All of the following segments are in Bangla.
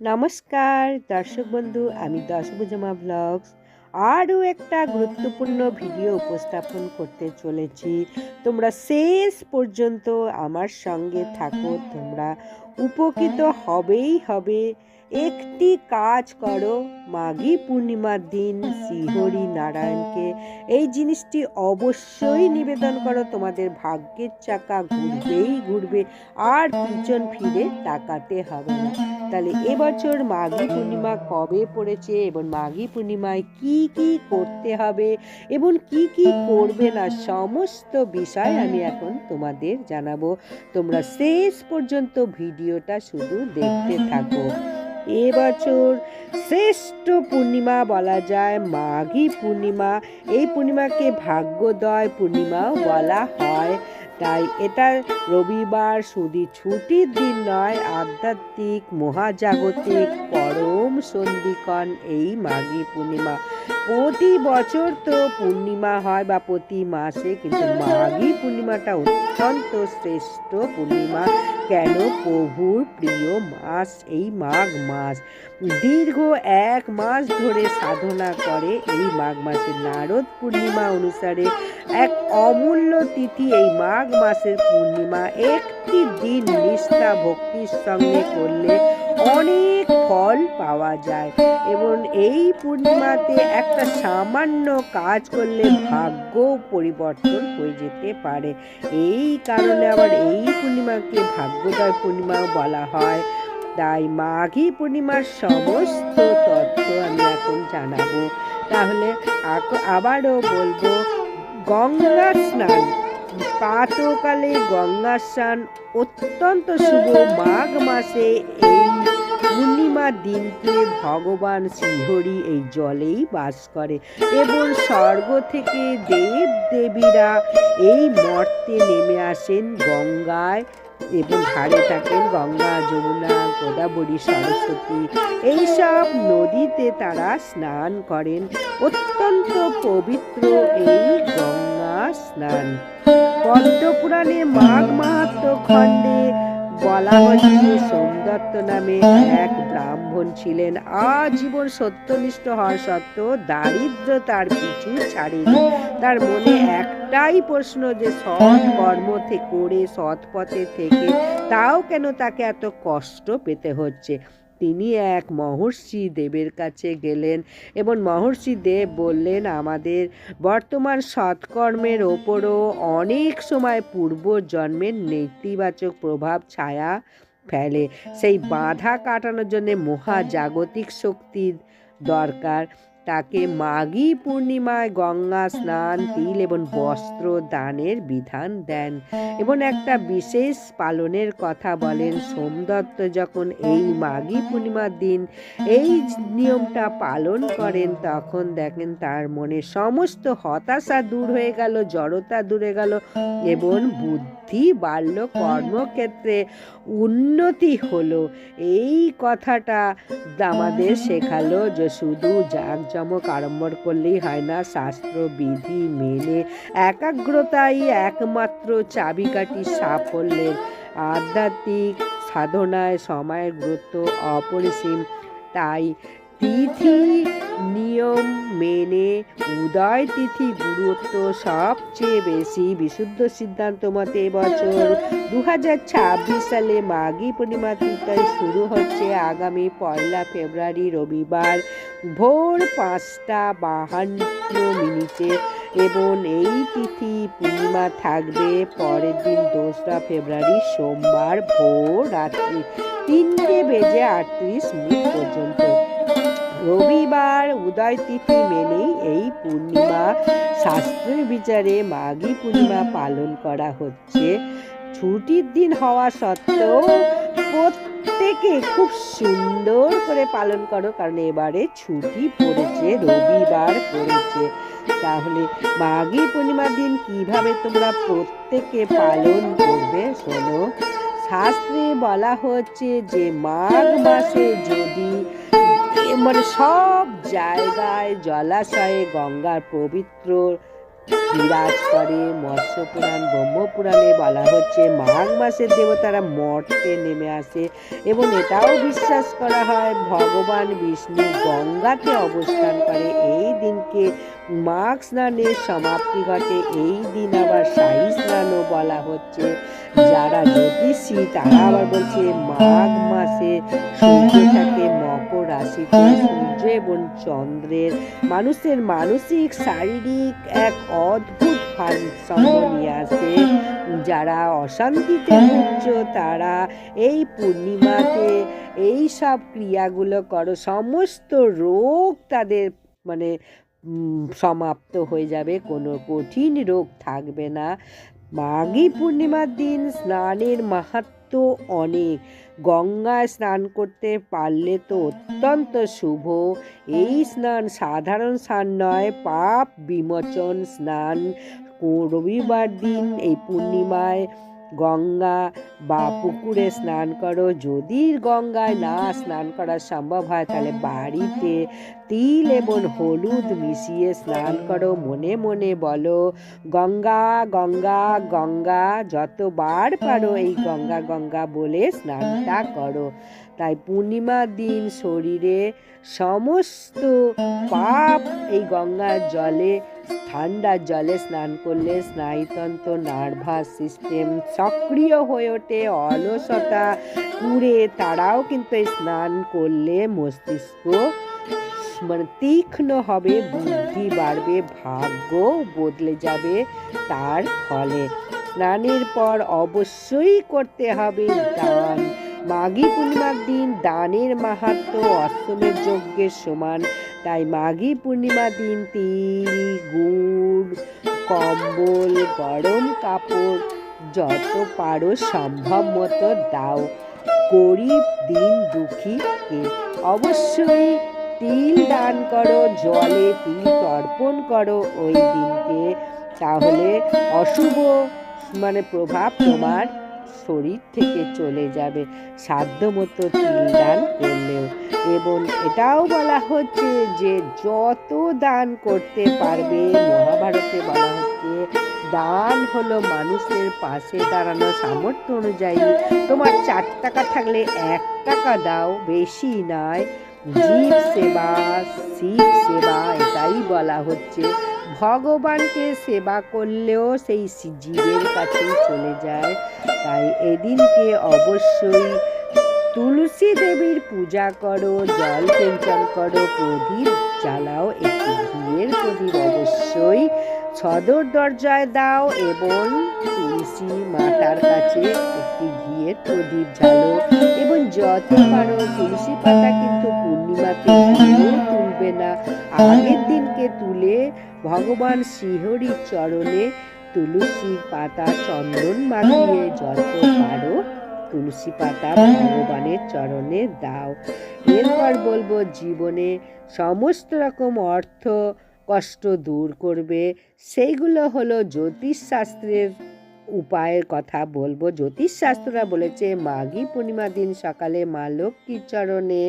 নমস্কার, দর্শক বন্ধু, আমি দশভুজমা ব্লগস। আরও একটা গুরুত্বপূর্ণ ভিডিও উপস্থাপন করতে চলেছি। তোমরা শেষ পর্যন্ত আমার সঙ্গে থাকো, তোমরা উপকৃত হবেই হবে। একটি কাজ করো, মাঘী পূর্ণিমার দিন, শ্রীহরি নারায়ণকে। এই জিনিসটি অবশ্যই নিবেদন করো, তোমাদের ভাগ্যের চাকা ঘুরবেই ঘুরবে, আর পিছন ফিরে তাকাতে হবে না। তাহলে এবছর মাঘী পূর্ণিমা কবে পড়েছে, এবং মাঘী পূর্ণিমায় কি কি করতে হবে, এবং কি কি করবে না, সমস্ত বিষয় আমি এখন তোমাদের জানাব। তোমরা শেষ পর্যন্ত ভিডিওটা শুধু দেখতে থাকো। এবছর শ্রেষ্ঠ পূর্ণিমা বলা যায়, মাঘী পূর্ণিমা। এই পূর্ণিমাকে ভাগ্যোদয় পূর্ণিমাও বলা হয়। তাই এটা রবিবার, শুধু ছুটির দিন নয়, আধ্যাত্মিক, মহাজাগতিক, পরম সন্ধিকণ এই মাঘী পূর্ণিমা। প্রতি বছর তো পূর্ণিমা হয় বা প্রতি মাসে, কিন্তু মাঘী পূর্ণিমাটা অত্যন্ত শ্রেষ্ঠ পূর্ণিমা। কেন প্রভুর প্রিয় মাস এই মাঘ মাস। দীর্ঘ এক মাস ধরে সাধনা করে এই মাঘ মাসে নারদ পূর্ণিমা অনুসারে এক অমূল্য তিথি এই মাঘ মাসের পূর্ণিমা একটি দিন নিষ্ঠা ভক্তির সঙ্গে করলে অনেক ফল পাওয়া যায়। এবং এই পূর্ণিমাতে একটা সামান্য কাজ করলে ভাগ্য পরিবর্তন হয়ে যেতে পারে। এই কারণে আবার এই পূর্ণিমাকে ভাগ্যোদয় পূর্ণিমাও বলা হয়। তাই মাঘী পূর্ণিমার সমস্ত তথ্য আমি এখন জানাব। তাহলে আবারও বলব, গঙ্গা স্নান। প্রাতকালে গঙ্গা স্নান অত্যন্ত শুভ। মাঘ মাসে পূর্ণিমার দিনকে ভগবান শ্রীহরি এই জলেই বাস করে এবং স্বর্গ থেকে দেব দেবীরা এই মর্তে নেমে আসেন গঙ্গায় এবং ধারে থাকেন গঙ্গা, যমুনা, গোদাবরী, সরস্বতী। এইসব নদীতে তারা স্নান করেন। অত্যন্ত পবিত্র এই গঙ্গা স্নান। পদ্মপুরাণে মাঘ মাহাত্ম খণ্ডে বলা হচ্ছে সোমদত্ত নামে এক ব্রাহ্মণ ছিলেন। আজীবন সত্যনিষ্ঠ হওয়া সত্ত্বেও দারিদ্র তার পিছু ছাড়েনি। তার মনে একটাই প্রশ্ন যে, সৎ কর্ম থেকে করে সৎ পথে থেকে তাও কেন তাকে এত কষ্ট পেতে হচ্ছে? তিনি এক মহর্ষি দেবের কাছে গেলেন এবং মহর্ষি দেব বললেন, আমাদের বর্তমান সৎকর্মের ওপরও অনেক সময় পূর্ব জন্মের নেতিবাচক প্রভাব, ছায়া ফেলে। সেই বাধা কাটানোর জন্যে মহাজাগতিক শক্তির দরকার। তাকে মাঘী পূর্ণিমায় গঙ্গা স্নান, তিল এবং বস্ত্র দানের বিধান দেন এবং একটা বিশেষ পালনের কথা বলেন। সোমদত্ত যখন এই মাঘী পূর্ণিমার দিন এই নিয়মটা পালন করেন, তখন দেখেন তার মনে সমস্ত হতাশা দূর হয়ে গেল, জড়তা দূরে গেল এবং বুদ্ধি বাড়ল কর্মক্ষেত্রে উন্নতি হলো। এই কথাটা আমাদের শেখালো যে শুধু জাঁকজমক আড়ম্বর করলেই হয় না শাস্ত্র বিধি মেনে একাগ্রতাই একমাত্র চাবিকাঠি সাফল্যের আধ্যাত্মিক সাধনায় সময়ের গুরুত্ব অপরিসীম। তাই তিথি নিয়ম মেনে উদয় তিথি গুরুত্ব সবচেয়ে বেশি বিশুদ্ধ সিদ্ধান্ত মতে এবছর দু হাজার ছাব্বিশ সালে মাঘী পূর্ণিমা তিথি শুরু হচ্ছে। আগামী পয়লা ফেব্রুয়ারি রবিবার ভোর পাঁচটা বাহান্ন মিনিটে এবং এই তিথি পূর্ণিমা থাকবে। পরের দিন দোসরা ফেব্রুয়ারি সোমবার ভোর রাত্রি তিনটে বেজে আটত্রিশ মিনিট পর্যন্ত। রবিবার উদয় তিথি মেনেই এই পূর্ণিমা। শাস্ত্রের বিচারে মাঘী পূর্ণিমা পালন করা হচ্ছে। ছুটির দিন হওয়া সত্ত্বেও প্রত্যেকে খুব সুন্দর করে পালন করো, কারণ এবারে ছুটি পড়েছে, রবিবার পড়েছে। তাহলে মাঘী পূর্ণিমার দিন কীভাবে তোমরা প্রত্যেকে পালন করবে শোনো। শাস্ত্রে বলা হচ্ছে যে মাঘ মাসে যদি মানে সব জায়গায় জলাশয়ে গঙ্গার পবিত্র বিরাজ করে, মৎস্য পুরাণ ব্রহ্মপুরাণে বলা হচ্ছে, মাঘ মাসের দেবতারা মর্তে নেমে আসে এবং এটাও বিশ্বাস করা হয়, ভগবান বিষ্ণু গঙ্গাতে অবস্থান করে, এই দিনকে মাঘ স্নানের সমাপ্তি ঘটে, এই দিন আবার শাহী স্নানও বলা হচ্ছে। যারা জ্যোতিষী, তারা আবার বলছে, মাঘ মাসে থাকে মকর রাশিতে, সূর্য এবং চন্দ্রের। মানুষের মানসিক, শারীরিক এক অদ্ভুত ভারসাম্য নিয়ে আসে যারা অশান্তিতে ভুগছ তারা এই পূর্ণিমাতে এই সব ক্রিয়াগুলো করো, সমস্ত রোগ তাদের মানে সমাপ্ত হয়ে যাবে, কোনো কঠিন রোগ থাকবে না। মাঘী পূর্ণিমার দিন স্নানের মাহাত্ম অনেক। গঙ্গায় স্নান করতে পারলে তো অত্যন্ত শুভ। এই স্নান সাধারণ স্নান নয়, পাপ বিমোচন স্নান। রবিবার দিন এই পূর্ণিমায় গঙ্গা বা পুকুরে স্নান করো। যদি গঙ্গায় না স্নান করা সম্ভব হয় তাহলে বাড়িতে তিল এবং হলুদ মিশিয়ে স্নান করো। মনে মনে বলো গঙ্গা গঙ্গা গঙ্গা যতবার পারো এই গঙ্গা গঙ্গা বলে স্নানটা করো। তাই পূর্ণিমার দিন শরীরে সমস্ত পাপ এই গঙ্গার জলে ঠান্ডা জলে স্নান করলে স্নায়ুতন্ত্র, নার্ভাস সিস্টেম সক্রিয় হয়ে ওঠে, অলসতা পুড়ে। তারাও কিন্তু স্নান করলে মস্তিষ্ক মানে তীক্ষ্ণ হবে, বুদ্ধি বাড়বে, ভাগ্য বদলে যাবে তার ফলে। স্নানের পর অবশ্যই করতে হবে দান। মাঘী পূর্ণিমার দিন দানের মাহাত্ম অষ্টমের যজ্ঞের সমান তাই মাঘী পূর্ণিমা দিন তিল, গুড়, কম্বল, গরম কাপড় যত পারো সম্ভব মতো দাও। গরিব দিন দুঃখীকে অবশ্যই তিল দান করো, জলে তিল তর্পণ করো ওই দিনকে। তাহলে অশুভ মানে প্রভাব তোমার শরীর থেকে চলে যাবে। সাধ্য মতো তিল দান করলেও। এবং এটাও বলা হচ্ছে যে, যত দান করতে পারবে, মহাভারতে বলা হচ্ছে, দান হলো মানুষের পাশে দাঁড়ানো সামর্থ্য অনুযায়ী। তোমার চার টাকা থাকলে এক টাকা দাও, বেশি নয়। জীব সেবা, শিব সেবা, এটাই বলা হচ্ছে। ভগবানকে সেবা করলেও সেই জীবের কাছেই চলে যায়। তাই এদিনকে অবশ্যই তুলসী দেবীর পূজা করো, জল সিঞ্চন করো, প্রদীপ জ্বালাও, একটি ঘিয়ের প্রদীপ অবশ্যই সদর দরজায় দাও এবং তুলসী মাতার কাছে একটি ঘিয়ের প্রদীপ জ্বালো। যত পারো তুলসী পাতা কিন্তু পূর্ণিমাতে তুলবে না। আগের দিনকে তুলে ভগবান শ্রীহরির চরণে তুলসীর পাতা চন্দন মাখিয়ে যত পারো তুলসী পাতা ভগবানের চরণে দাও। এরপর বলব, জীবনে সমস্ত রকম অর্থ কষ্ট দূর করবে। সেইগুলো হলো জ্যোতিষশাস্ত্রের উপায়ের কথা বলব। জ্যোতিষশাস্ত্ররা বলেছে মাঘী পূর্ণিমা দিন সকালে মা লক্ষ্মীর চরণে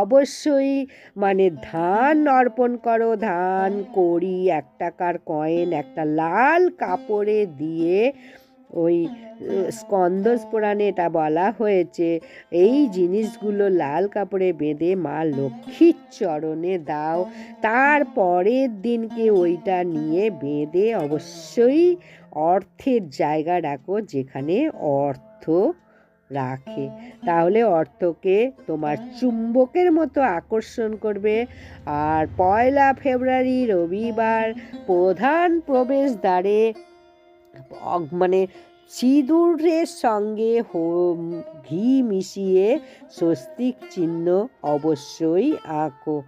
অবশ্যই মানে ধান অর্পণ করো। ধান করি এক টাকার কয়েন একটা লাল কাপড়ে দিয়ে ওই আহ, স্কন্দ পুরাণে এটা বলা হয়েছে এই জিনিসগুলো লাল কাপড়ে বেঁধে মা লক্ষ্মীর চরণে দাও। তার পরের দিনকে ওইটা নিয়ে বেঁধে অবশ্যই অর্থের জায়গা রাখো যেখানে অর্থ রাখে। তাহলে অর্থকে তোমার চুম্বকের মতো আকর্ষণ করবে। আর পয়লা ফেব্রুয়ারি রবিবার প্রধান প্রবেশদ্বারে মানে সিঁদুরের সঙ্গে ঘি মিশিয়ে স্বস্তিক চিহ্ন অবশ্যই আঁকো।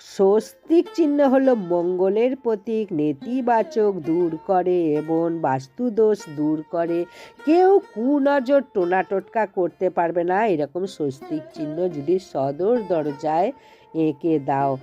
স্বস্তিক চিহ্ন হলো মঙ্গলের প্রতীক, নেতিবাচক দূর করে এবং বাস্তুদোষ দূর করে। কেউ কুনজর টোনা টোটকা করতে পারবে না, এরকম স্বস্তিক চিহ্ন যদি সদর দরজায় এঁকে দাও।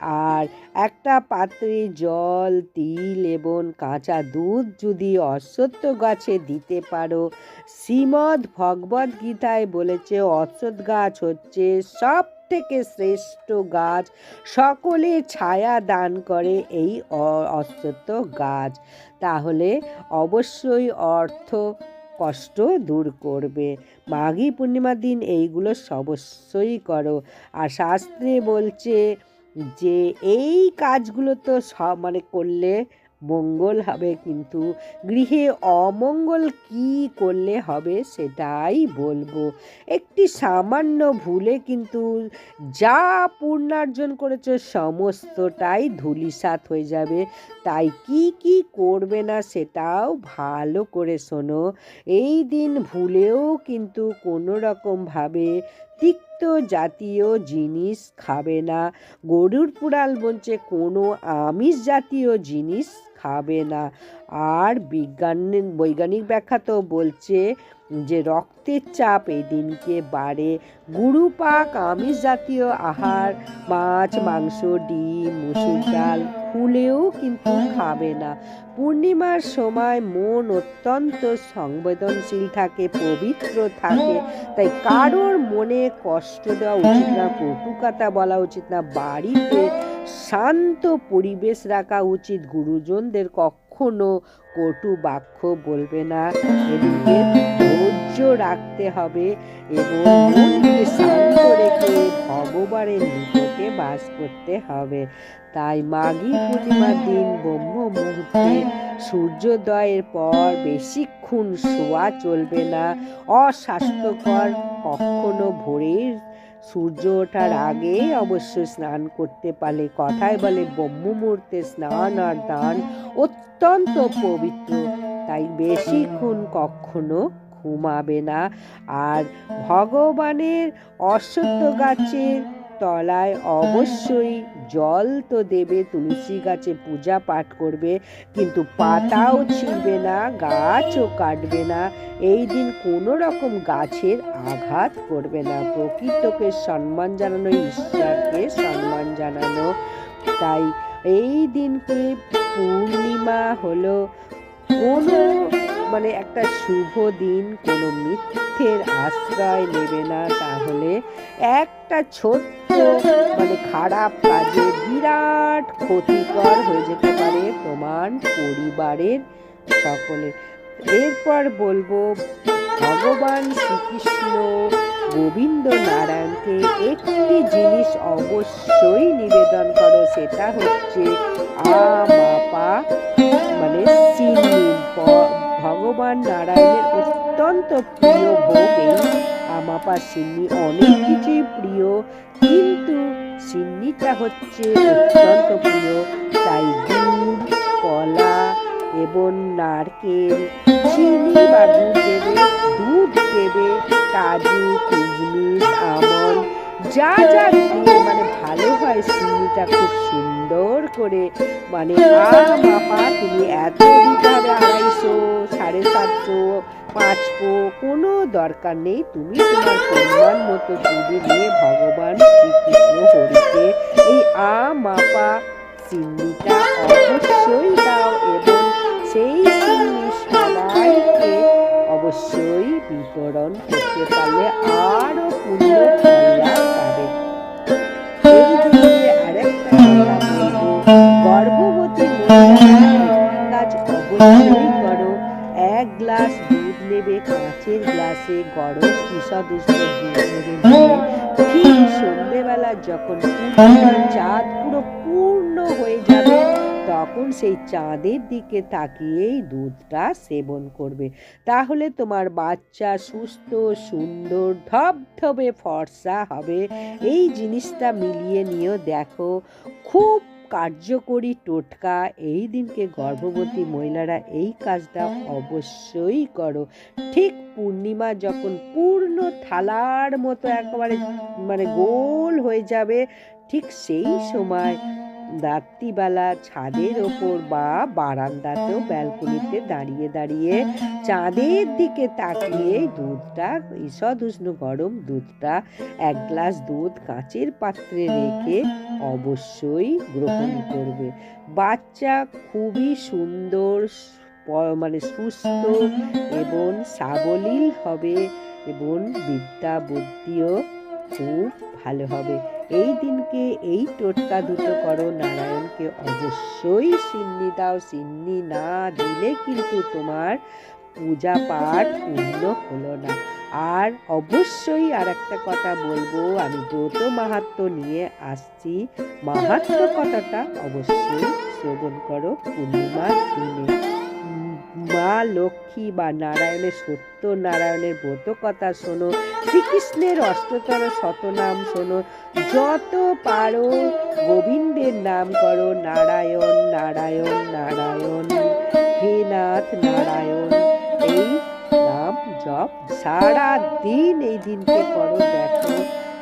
আর একটা পাত্রে জল, তিল এবং কাঁচা দুধ যদি অশ্বত্থ গাছে দিতে পারো। শ্রীমদ্ ভগবদ গীতায় বলেছে, অশ্বত্থ গাছ হচ্ছে সব থেকে শ্রেষ্ঠ গাছ। সকলে ছায়া দান করে এই অ- অশ্বত্থ গাছ। তাহলে অবশ্যই অর্থ কষ্ট দূর করবে। মাঘী পূর্ণিমার দিন এইগুলো অবশ্যই করো। আর শাস্ত্রে বলছে যে, এই কাজগুলো তো সব মানে করলে মঙ্গল হবে, কিন্তু গৃহে অমঙ্গল কি করলে হবে সেটাই বলব। একটি সামান্য ভুলে কিন্তু যা পূর্ণার্জন করেছ সমস্তটাই ধুলিসাৎ হয়ে যাবে। তাই কি কি করবে না সেটাও ভালো করে শোনো। এই দিন ভুলেও কিন্তু কোনো রকমভাবে তিক্ত জাতীয় জিনিস খাবে না। গরুর পুরাল বলছে কোনো আমিষ জাতীয় জিনিস খাবে না। আর বিজ্ঞান, বৈজ্ঞানিক ব্যাখ্যা তো বলছে যে রক্তের চাপ এই দিনকে বাড়ে। গুরু পাক আমিষ জাতীয় আহার, মাছ, মাংস, ডিম, মুসুর ডাল ফুলেও কিন্তু খাবে না। পূর্ণিমার সময় মন অত্যন্ত সংবেদনশীল থাকে, পবিত্র থাকে। তাই কারোর মনে কষ্ট দেওয়া উচিত না কটুকাতা বলা উচিত না, বাড়িতে শান্ত পরিবেশ রাখা উচিত। গুরুজনদের কখনো কটু বাক্য বলবে না। এদিকে ধৈর্য রাখতে হবে এবং মনকে শান্ত রেখে ভগবানের নিকটে বাস করতে হবে। তাই মাঘী পূর্ণিমার দিন ব্রহ্ম মুহূর্তে সূর্যোদয়ের পর বেশিক্ষণ শোয়া চলবে না। অস্বাস্থ্যকর, কখনো ভোরের সূর্য ওঠার আগে অবশ্য স্নান করতে পারলে কথায় বলে ব্রহ্ম মুহূর্তে স্নান আর দান অত্যন্ত পবিত্র। তাই বেশিক্ষণ কখনো ঘুমাবে না। আর ভগবানের অশ্বত্থ গাছের তলায় অবশ্যই জল তো দেবে, তুলসী গাছে পূজা পাঠ করবে, কিন্তু পাতাও ছিঁড়বে না, গাছও কাটবে না, এই দিন কোনো রকম গাছের আঘাত করবে না। প্রকৃতকে সম্মান জানানো, ঈশ্বরকে সম্মান জানানো। তাই এই দিনকে পূর্ণিমা হলো কোনো মানে একটা শুভ দিন, কোনো মিথ্যের আশ্রয় নেবে না। তাহলে একটা ছোট্ট মানে খারাপ কাজে বিরাট ক্ষতিকর হয়ে যেতে পারে তোমার পরিবারের সকলে এরপর বলব, ভগবান শ্রীকৃষ্ণ গোবিন্দ নারায়ণকে একটি জিনিস অবশ্যই নিবেদন করো, সেটা হচ্ছে আমাপা মানে সিন্নি ভ- ভগবান নারায়ণের অত্যন্ত প্রিয় ভোগ আমাপা সিন্নি অনেক কিছুই প্রিয়, কিন্তু সিন্নিটা হচ্ছে অত্যন্ত প্রিয়। তাই দুধ, কলা এবং নারকেল, চিনি বা দুধ দেবে দুধ দেবে, কাজু, কিশমিশ যা যা মানে ভালো হয় সিন্নিটা খুব সুন্দর করে। মানে বাবা তুমি এত আড়াইশো, সাড়ে সাতশো, পাঁচশো, কোনো দরকার নেই। তুমি তোমার পরিমাণ মতো দুধে নিয়ে ভগবান শ্রীকৃষ্ণ হরিকে এই আ মাপা সিন্নিটা অবশ্যই দাও এবং সেই সিন্নি সবাইকে অবশ্যই বিতরণ করতে পারলে আরও পুণ্য চাঁদ পুরো পূর্ণ হয়ে যাবে, তখন সেই চাঁদের দিকে তাকিয়েই দুধটা সেবন করবে। তাহলে তোমার বাচ্চা সুস্থ, সুন্দর, ধবধবে ফর্সা হবে। এই জিনিসটা মিলিয়ে নিয়েও দেখো, খুব কার্যকরী টোটকা, এই দিনকে গর্ভবতী মহিলারা এই কাজটা অবশ্যই করো। ঠিক পূর্ণিমা যখন পূর্ণ থালার মতো একেবারে মানে গোল হয়ে যাবে, ঠিক সেই সময় রাত্রিবেলা ছাদের ওপর বা বারান্দাতেও ব্যালকনিতে দাঁড়িয়ে দাঁড়িয়ে চাঁদের দিকে তাকিয়ে দুধটা ঈষদ উষ্ণ গরম দুধটা এক গ্লাস দুধ কাঁচের পাত্রে রেখে অবশ্যই গ্রহণ করবে। বাচ্চা খুবই সুন্দর মানে সুস্থ এবং সাবলীল হবে এবং বিদ্যা বুদ্ধিও খুব ভালো হবে। এই দিনকে এই টোটকা দুটো করো, নারায়ণকে অবশ্যই সিন্নি দাও, সিন্নি না দিলে কিন্তু তোমার পূজা পাঠ পূর্ণ হলো না। আর অবশ্যই আর একটা কথা বলব, আমি ব্রত মাহাত্ম নিয়ে আসছি। মাহাত্ম কথাটা অবশ্যই শ্রবণ করো, পূর্ণিমার দিনে। মা লক্ষ্মী বা নারায়ণের সত্য নারায়ণের ব্রত কথা শোনো, শ্রীকৃষ্ণের অষ্টতর শতনাম শোনো, যত পারো গোবিন্দের নাম করো, নারায়ণ নারায়ণ নারায়ণ, হে নাথ নারায়ণ, এই নাম জপ সারা দিন, এই দিনকে করো, দেখো,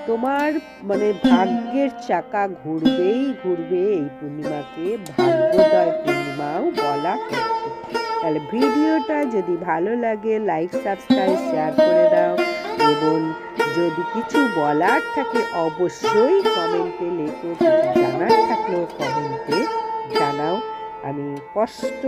তোমার মানে ভাগ্যের চাকা ঘুরবেই, ঘুরবে এই পূর্ণিমাকে, ভাগ্যোদয় পূর্ণিমাও বলা হচ্ছে তাহলে ভিডিওটা যদি ভালো লাগে লাইক সাবস্ক্রাইব শেয়ার করে দাও এবং যদি কিছু বলার থাকে, অবশ্যই কমেন্টে লেখো জানার থাকলেও কমেন্টে জানাও আমি কষ্ট।